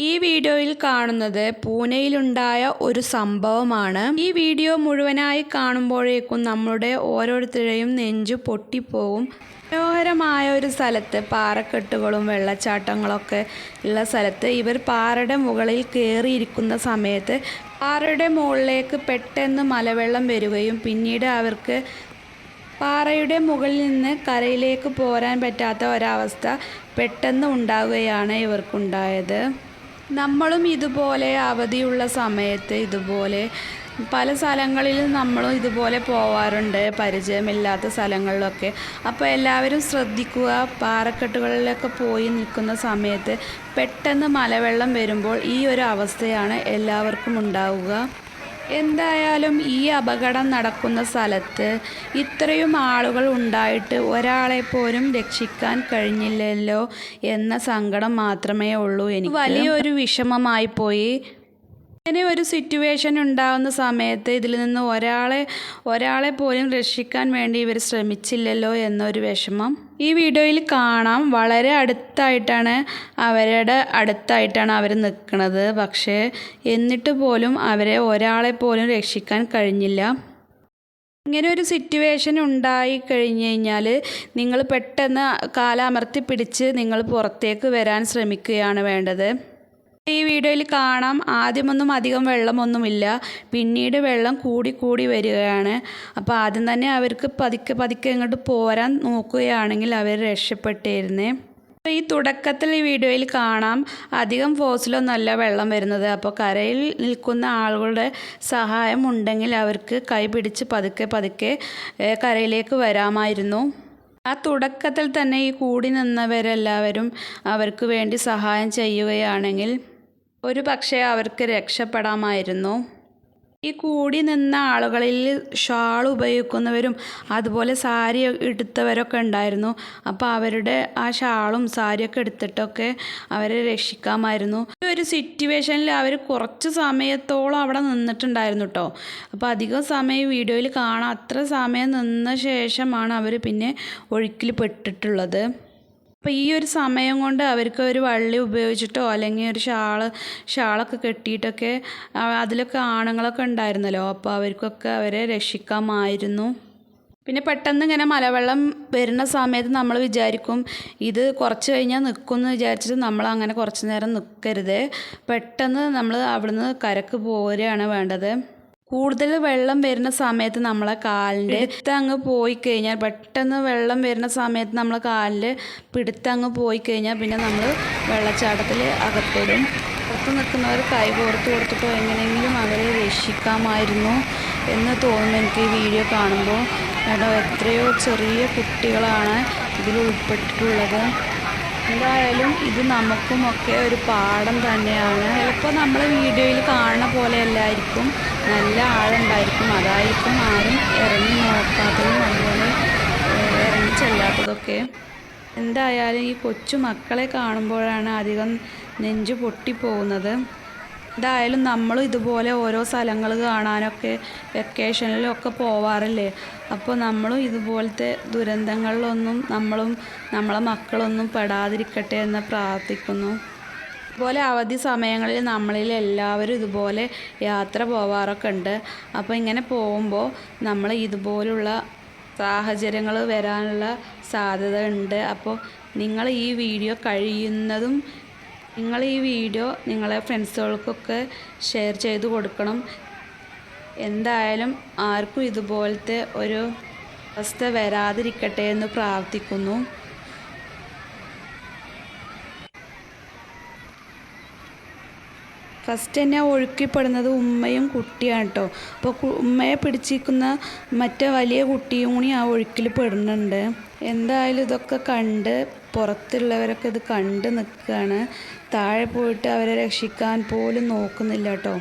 ഈ വീഡിയോയിൽ കാണുന്നത് പൂനെയിലുണ്ടായ ഒരു സംഭവമാണ്. ഈ വീഡിയോ മുഴുവനായി കാണുമ്പോഴേക്കും നമ്മുടെ ഓരോരുത്തരുടെയും നെഞ്ചു പൊട്ടിപ്പോവും. മനോഹരമായ ഒരു സ്ഥലത്ത് പാറക്കെട്ടുകളും വെള്ളച്ചാട്ടങ്ങളൊക്കെ ഉള്ള സ്ഥലത്ത് ഇവർ പാറയുടെ മുകളിൽ കയറിയിരിക്കുന്ന സമയത്ത് പാറയുടെ മുകളിലേക്ക് പെട്ടെന്ന് മലവെള്ളം വരികയും പിന്നീട് അവർക്ക് പാറയുടെ മുകളിൽ നിന്ന് കരയിലേക്ക് പോരാൻ പറ്റാത്ത ഒരവസ്ഥ പെട്ടെന്ന് ഉണ്ടാവുകയാണ് ഇവർക്കുണ്ടായത്. നമ്മളും ഇതുപോലെ അവധിയുള്ള സമയത്ത് ഇതുപോലെ പല സ്ഥലങ്ങളിലും നമ്മളും ഇതുപോലെ പോവാറുണ്ട്. പരിചയമില്ലാത്ത സ്ഥലങ്ങളിലൊക്കെ. അപ്പോൾ എല്ലാവരും ശ്രദ്ധിക്കുക. പാറക്കെട്ടുകളിലൊക്കെ പോയി നിൽക്കുന്ന സമയത്ത് പെട്ടെന്ന് മലവെള്ളം വരുമ്പോൾ ഈ ഒരു അവസ്ഥയാണ് എല്ലാവർക്കും ഉണ്ടാവുക. എന്തായാലും ഈ അപകടം നടക്കുന്ന സ്ഥലത്ത് ഇത്രയും ആളുകൾ ഉണ്ടായിട്ട് ഒരാളെ പോലും രക്ഷിക്കാൻ കഴിഞ്ഞില്ലല്ലോ എന്ന സങ്കടം മാത്രമേ ഉള്ളൂ എനിക്ക്. വലിയൊരു വിഷമമായി പോയി. ഇങ്ങനെ ഒരു സിറ്റുവേഷൻ ഉണ്ടാകുന്ന സമയത്ത് ഇതിൽ നിന്ന് ഒരാളെ ഒരാളെ പോലും രക്ഷിക്കാൻ വേണ്ടി ഇവർ ശ്രമിച്ചില്ലല്ലോ എന്നൊരു വിഷമം. ഈ വീഡിയോയിൽ കാണാം. വളരെ അടുത്തായിട്ടാണ് അവരുടെ അടുത്തായിട്ടാണ് അവർ നിൽക്കുന്നത്. പക്ഷേ എന്നിട്ട് പോലും അവരെ ഒരാളെ പോലും രക്ഷിക്കാൻ കഴിഞ്ഞില്ല. ഇങ്ങനെ ഒരു സിറ്റുവേഷൻ ഉണ്ടായി കഴിഞ്ഞു കഴിഞ്ഞാൽ നിങ്ങൾ പെട്ടെന്ന് കാലമർത്തി പിടിച്ച് നിങ്ങൾ പുറത്തേക്ക് വരാൻ ശ്രമിക്കുകയാണ് വേണ്ടത്. ഈ വീഡിയോയിൽ കാണാം. ആദ്യമൊന്നും അധികം വെള്ളമൊന്നുമില്ല. പിന്നീട് വെള്ളം കൂടി കൂടി വരികയാണ്. അപ്പോൾ ആദ്യം തന്നെ അവർക്ക് പതുക്കെ പതുക്കെ ഇങ്ങോട്ട് പോരാൻ നോക്കുകയാണെങ്കിൽ അവർ രക്ഷപ്പെട്ടിരുന്നേ. അപ്പോൾ ഈ തുടക്കത്തിൽ ഈ വീഡിയോയിൽ കാണാം. അധികം ഫോസിലൊന്നല്ല വെള്ളം വരുന്നത്. അപ്പോൾ കരയിൽ നിൽക്കുന്ന ആളുകളുടെ സഹായം ഉണ്ടെങ്കിൽ അവർക്ക് കൈ പിടിച്ച് പതുക്കെ പതുക്കെ കരയിലേക്ക് വരാമായിരുന്നു. ആ തുടക്കത്തിൽ തന്നെ ഈ കൂടി നിന്നവരെല്ലാവരും അവർക്ക് വേണ്ടി സഹായം ചെയ്യുകയാണെങ്കിൽ ഒരു പക്ഷേ അവർക്ക് രക്ഷപ്പെടാമായിരുന്നു. ഈ കൂടി നിന്ന ആളുകളിൽ ഷാൾ ഉപയോഗിക്കുന്നവരും അതുപോലെ സാരി എടുത്തവരൊക്കെ ഉണ്ടായിരുന്നു. അപ്പോൾ അവരുടെ ആ ഷാളും സാരിയൊക്കെ എടുത്തിട്ടൊക്കെ അവരെ രക്ഷിക്കാമായിരുന്നു. ഈ ഒരു സിറ്റുവേഷനിൽ അവർ കുറച്ച് സമയത്തോളം അവിടെ നിന്നിട്ടുണ്ടായിരുന്നു കേട്ടോ. അപ്പോൾ അധികം സമയം വീഡിയോയിൽ കാണാം. അത്ര സമയം നിന്ന ശേഷമാണ് അവർ പിന്നെ ഒഴുക്കിൽ പെട്ടിട്ടുള്ളത്. അപ്പോൾ ഈ ഒരു സമയം കൊണ്ട് അവർക്ക് ഒരു വള്ളി ഉപയോഗിച്ചിട്ടോ അല്ലെങ്കിൽ ഒരു ഷാൾ ഷാളൊക്കെ കെട്ടിയിട്ടൊക്കെ അതിലൊക്കെ ആണുങ്ങളൊക്കെ ഉണ്ടായിരുന്നല്ലോ. അപ്പോൾ അവർക്കൊക്കെ അവരെ രക്ഷിക്കാമായിരുന്നു. പിന്നെ പെട്ടെന്ന് ഇങ്ങനെ മലവെള്ളം വരുന്ന സമയത്ത് നമ്മൾ വിചാരിക്കും ഇത് കുറച്ച് കഴിഞ്ഞാൽ നിൽക്കും എന്ന് വിചാരിച്ചിട്ട് നമ്മൾ അങ്ങനെ കുറച്ച് നേരം നിൽക്കരുത് പെട്ടെന്ന് നമ്മൾ അവിടുന്ന് കരക്ക് പോരുകയാണ് വേണ്ടത്. കൂടുതൽ വെള്ളം വരുന്ന സമയത്ത് നമ്മളെ കാലിന്റെ പിടുത്തങ്ങ് പോയി കഴിഞ്ഞാൽ പെട്ടെന്ന് വെള്ളം വരുന്ന സമയത്ത് നമ്മളെ കാലിൽ പിടുത്തങ്ങ് പോയി കഴിഞ്ഞാൽ പിന്നെ നമ്മൾ വെള്ളച്ചാട്ടത്തിൽ അകപ്പെടും. പുറത്ത് നിൽക്കുന്നവർ കൈ കോർത്ത് കൊടുത്തിട്ടോ എങ്ങനെയെങ്കിലും അവരെ രക്ഷിക്കാമായിരുന്നു എന്ന് തോന്നുന്നു എനിക്ക് ഈ വീഡിയോ കാണുമ്പോൾ. കേട്ടോ എത്രയോ ചെറിയ കുട്ടികളാണ് ഇതിൽ ഉൾപ്പെട്ടിട്ടുള്ളത്. എന്തായാലും ഇത് നമുക്കുമൊക്കെ ഒരു പാഠം തന്നെയാണ്. ചിലപ്പോൾ നമ്മൾ വീഡിയോയിൽ കാണുന്ന പോലെ അല്ലായിരിക്കും. നല്ല ആഴുണ്ടായിരിക്കും അതായിരിക്കും ആരും ഇറങ്ങി നോക്കാത്തതും അതുപോലെ ഇറങ്ങി ചെല്ലാത്തതൊക്കെ. എന്തായാലും ഈ കൊച്ചു മക്കളെ കാണുമ്പോഴാണ് അധികം നെഞ്ചു പൊട്ടിപ്പോകുന്നത്. എന്തായാലും നമ്മളും ഇതുപോലെ ഓരോ സ്ഥലങ്ങൾ കാണാനൊക്കെ വെക്കേഷനിലൊക്കെ പോവാറില്ലേ? അപ്പോൾ നമ്മളും ഇതുപോലത്തെ ദുരന്തങ്ങളിലൊന്നും നമ്മളും നമ്മളെ മക്കളൊന്നും പെടാതിരിക്കട്ടെ എന്ന് പ്രാർത്ഥിക്കുന്നു. ഇതുപോലെ അവധി സമയങ്ങളിൽ നമ്മളിൽ എല്ലാവരും ഇതുപോലെ യാത്ര പോവാറൊക്കെ ഉണ്ട് അപ്പോൾ ഇങ്ങനെ പോകുമ്പോൾ നമ്മൾ ഇതുപോലുള്ള സാഹചര്യങ്ങൾ വരാനുള്ള സാധ്യത ഉണ്ട് അപ്പോൾ നിങ്ങൾ ഈ വീഡിയോ കഴിയുന്നതും നിങ്ങൾ ഈ വീഡിയോ നിങ്ങളെ ഫ്രണ്ട്സുകൾക്കൊക്കെ ഷെയർ ചെയ്ത് കൊടുക്കണം. എന്തായാലും ആർക്കും ഇതുപോലത്തെ ഒരു അവസ്ഥ വരാതിരിക്കട്ടെ എന്ന് പ്രാർത്ഥിക്കുന്നു. ഫസ്റ്റ് തന്നെ ഒഴുക്കിപ്പെടുന്നത് ഉമ്മയും കുട്ടിയാണ് കേട്ടോ അപ്പോൾ ഉമ്മയെ പിടിച്ചിരിക്കുന്ന മറ്റേ വലിയ കുട്ടിയും കൂടി ആ ഒഴുക്കിൽ പെടുന്നുണ്ട്. എന്തായാലും ഇതൊക്കെ കണ്ട് പുറത്തുള്ളവരൊക്കെ ഇത് കണ്ട് നിൽക്കുകയാണ്. താഴെ പോയിട്ട് അവരെ രക്ഷിക്കാൻ പോലും നോക്കുന്നില്ല കേട്ടോ